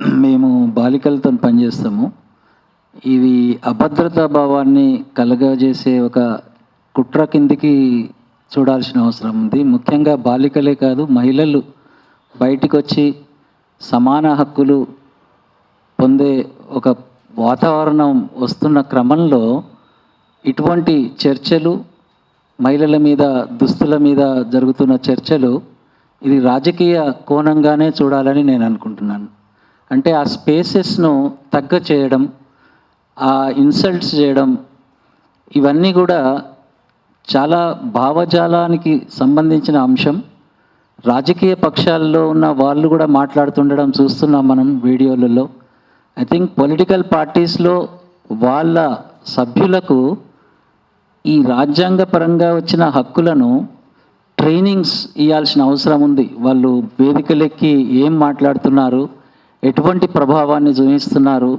మేము బాలికలతో పనిచేస్తాము. ఇవి అభద్రతా భావాన్ని కలగజేసే ఒక కుట్ర కిందికి చూడాల్సిన అవసరం ఉంది. ముఖ్యంగా బాలికలే కాదు మహిళలు బయటికి వచ్చి సమాన హక్కులు పొందే ఒక వాతావరణం వస్తున్న క్రమంలో ఇటువంటి చర్చలు మహిళల మీద దుస్తుల మీద జరుగుతున్న చర్చలు ఇది రాజకీయ కోణంగానే చూడాలని నేను అనుకుంటున్నాను. అంటే ఆ స్పేసెస్ను తగ్గ చేయడం ఆ ఇన్సల్ట్స్ చేయడం ఇవన్నీ కూడా చాలా భావజాలానికి సంబంధించిన అంశం. రాజకీయ పక్షాల్లో ఉన్న వాళ్ళు కూడా మాట్లాడుతుండడం చూస్తున్నాం మనం వీడియోలలో. ఐ థింక్ పొలిటికల్ పార్టీస్లో వాళ్ళ సభ్యులకు ఈ రాజ్యాంగపరంగా వచ్చిన హక్కులను ట్రైనింగ్స్ ఇవ్వాల్సిన అవసరం ఉంది. వాళ్ళు వేదికలెక్కి ఏం మాట్లాడుతున్నారు ఎటువంటి ప్రభావాన్ని చూపిస్తున్నారు?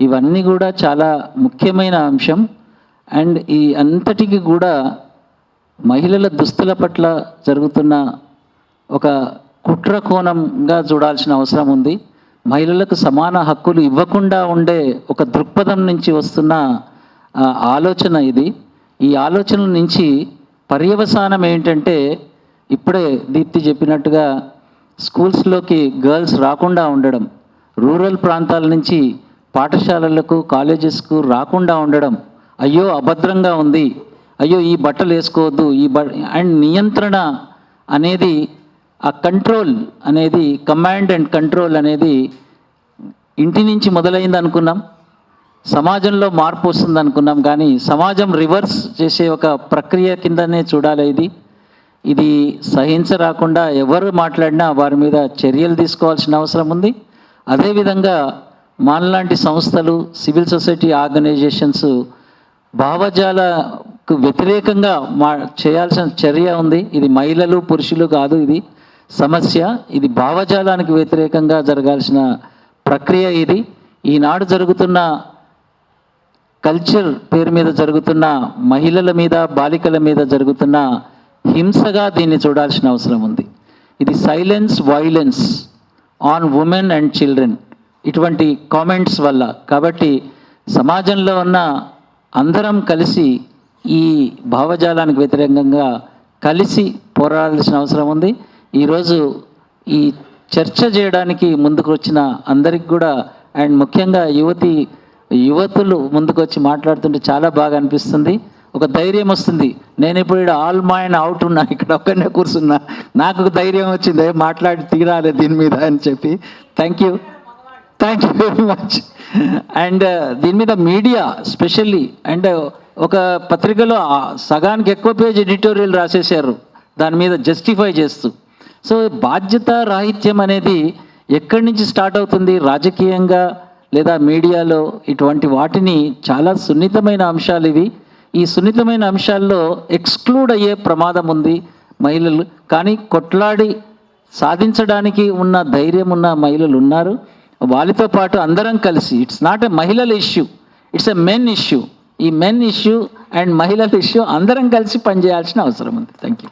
ఇవన్నీ కూడా చాలా ముఖ్యమైన అంశం. అండ్ ఈ అంతటికి కూడా మహిళల దుస్తుల పట్ల జరుగుతున్న ఒక కుట్ర కోణంగా చూడాల్సిన అవసరం ఉంది. మహిళలకు సమాన హక్కులు ఇవ్వకుండా ఉండే ఒక దృక్పథం నుంచి వస్తున్న ఆలోచన ఇది. ఈ ఆలోచన నుంచి పర్యవసానం ఏంటంటే ఇప్పుడే దీప్తి చెప్పినట్టుగా స్కూల్స్లోకి గర్ల్స్ రాకుండా ఉండడం. రూరల్ ప్రాంతాల నుంచి పాఠశాలలకు కాలేజెస్కు రాకుండా ఉండడం అయ్యో అభద్రంగా ఉంది. అయ్యో ఈ బట్టలు వేసుకోవద్దు ఈ బ అండ్ నియంత్రణ అనేది ఆ కంట్రోల్ అనేది కమాండ్ అండ్ కంట్రోల్ అనేది ఇంటి నుంచి మొదలైంది అనుకున్నాం. సమాజంలో మార్పు వస్తుంది అనుకున్నాం. కానీ సమాజం రివర్స్ చేసే ఒక ప్రక్రియ కిందనే చూడాలి ఇది. ఇది సహించరాకుండా ఎవరు మాట్లాడినా వారి మీద చర్యలు తీసుకోవాల్సిన అవసరం ఉంది. అదేవిధంగా మనలాంటి సంస్థలు సివిల్ సొసైటీ ఆర్గనైజేషన్స్ భావజాలకు వ్యతిరేకంగా మా చేయాల్సిన చర్య ఉంది. ఇది మహిళలు పురుషులు కాదు ఇది సమస్య. ఇది భావజాలానికి వ్యతిరేకంగా జరగాల్సిన ప్రక్రియ ఇది. ఈనాడు జరుగుతున్న కల్చర్ పేరు మీద జరుగుతున్న మహిళల మీద బాలికల మీద జరుగుతున్న హింసగా దీన్ని చూడాల్సిన అవసరం ఉంది. ఇది silence violence on women and children ఇటువంటి కామెంట్స్ వల్ల. కాబట్టి సమాజంలో ఉన్న అందరం కలిసి ఈ భావజాలానికి వ్యతిరేకంగా కలిసి పోరాడాల్సిన అవసరం ఉంది. ఈరోజు ఈ చర్చ చేయడానికి ముందుకు వచ్చిన అందరికి కూడా అండ్ ముఖ్యంగా యువతి యువతులు ముందుకు వచ్చి మాట్లాడుతుంటే చాలా బాగా అనిపిస్తుంది. ఒక ధైర్యం వస్తుంది. నేను ఇప్పుడు ఇక్కడ ఆల్ మైండ్ అవుట్ ఉన్నా ఇక్కడ ఒక్కనే కూర్చున్నా. నాకు ధైర్యం వచ్చింది మాట్లాడి తీరాలి దీని మీద అని చెప్పి. Thank you thank you very much and దీని మీద మీడియా స్పెషల్లీ అండ్ ఒక పత్రికలో సగానికి ఎక్కువ పేజ్ ఎడిటోరియల్ రాసేసారు దాని మీద జస్టిఫై చేస్తూ. సో బాధ్యత రాహిత్యం అనేది ఎక్కడి నుంచి స్టార్ట్ అవుతుంది? రాజకీయంగా లేదా మీడియాలో ఇటువంటి వాటిని చాలా సున్నితమైన అంశాలు ఇవి. ఈ సున్నితమైన అంశాల్లో ఎక్స్క్లూడ్ అయ్యే ప్రమాదం ఉంది మహిళలు. కానీ కొట్లాడి సాధించడానికి ఉన్న ధైర్యం ఉన్న మహిళలు ఉన్నారు. వాళ్ళతో పాటు అందరం కలిసి ఇట్స్ నాట్ ఎ మహిళల issue it's a men issue ఈ మెన్ ఇష్యూ అండ్ మహిళల ఇష్యూ అందరం కలిసి పనిచేయాల్సిన అవసరం ఉంది. Thank you